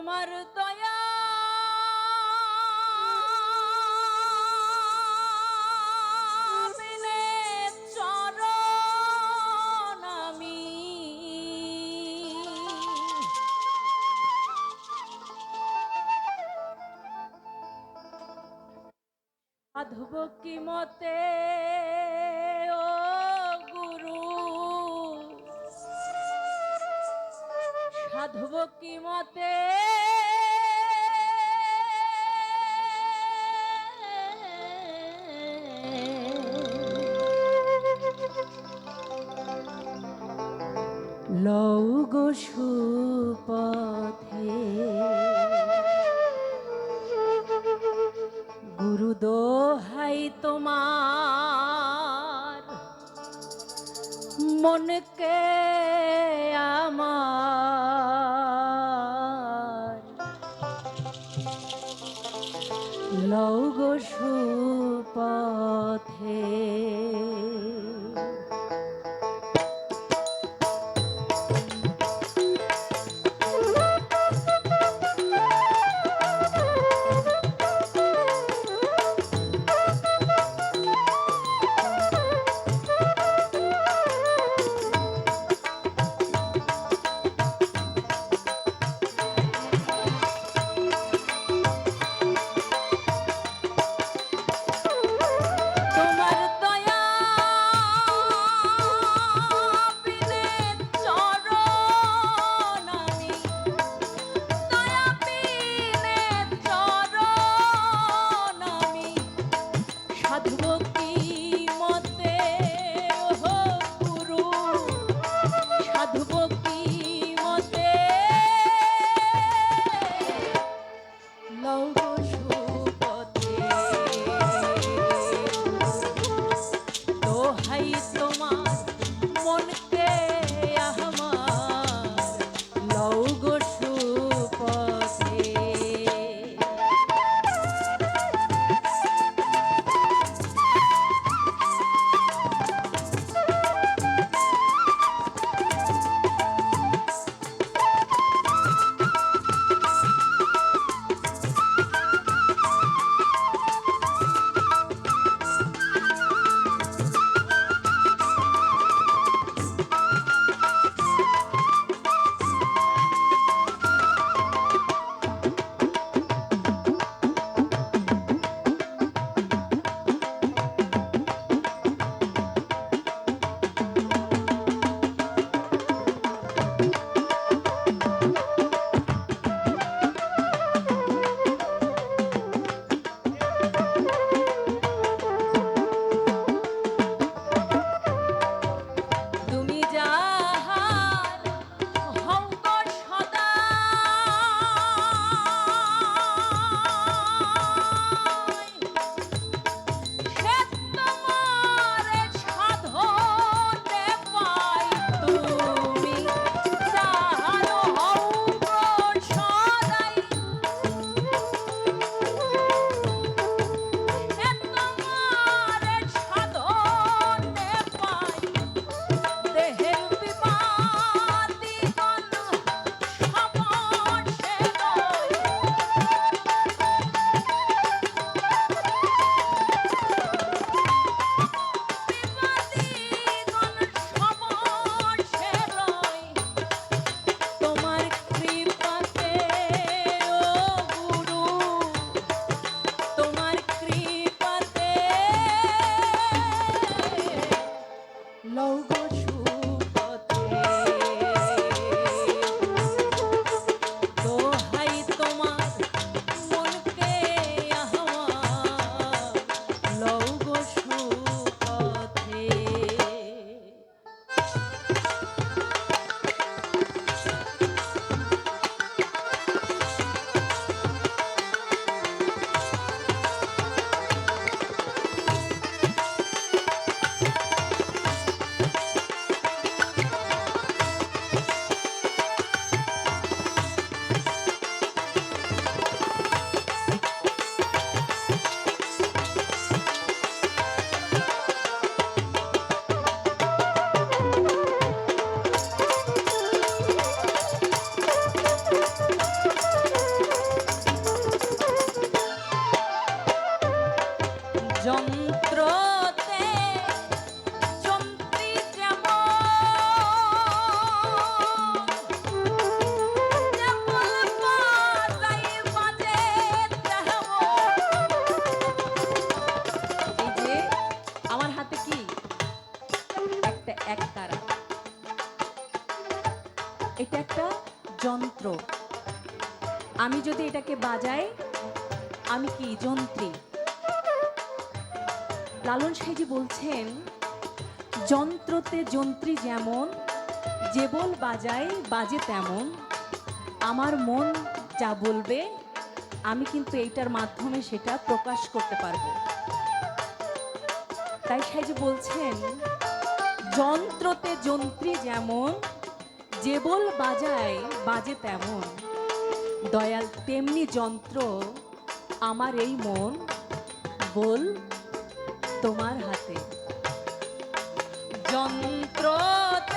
তোমার দয়া। সাধব কি মতে ও গুরু? সাধব কি মতে লও গো সুপথে। গুরু দোহাই তোমার মনকে আমার। লও গো সুপথে। 路过去 এটাকে বাজাই আমি কি যন্ত্রী? লালন সাইজি বলছেন, যন্ত্রতে যন্ত্রী যেমন, যে বল বাজায় বাজে তেমন। আমার মন যা বলবে, আমি কিন্তু এইটার মাধ্যমে সেটা প্রকাশ করতে পারব। তাই সাইজি বলছেন, যন্ত্রতে যন্ত্রী যেমন, যে বল বাজায় বাজে তেমন। দয়াল তেমনি যন্ত্র আমার এই মন বল তোমার হাতে। যন্ত্রী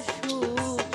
লও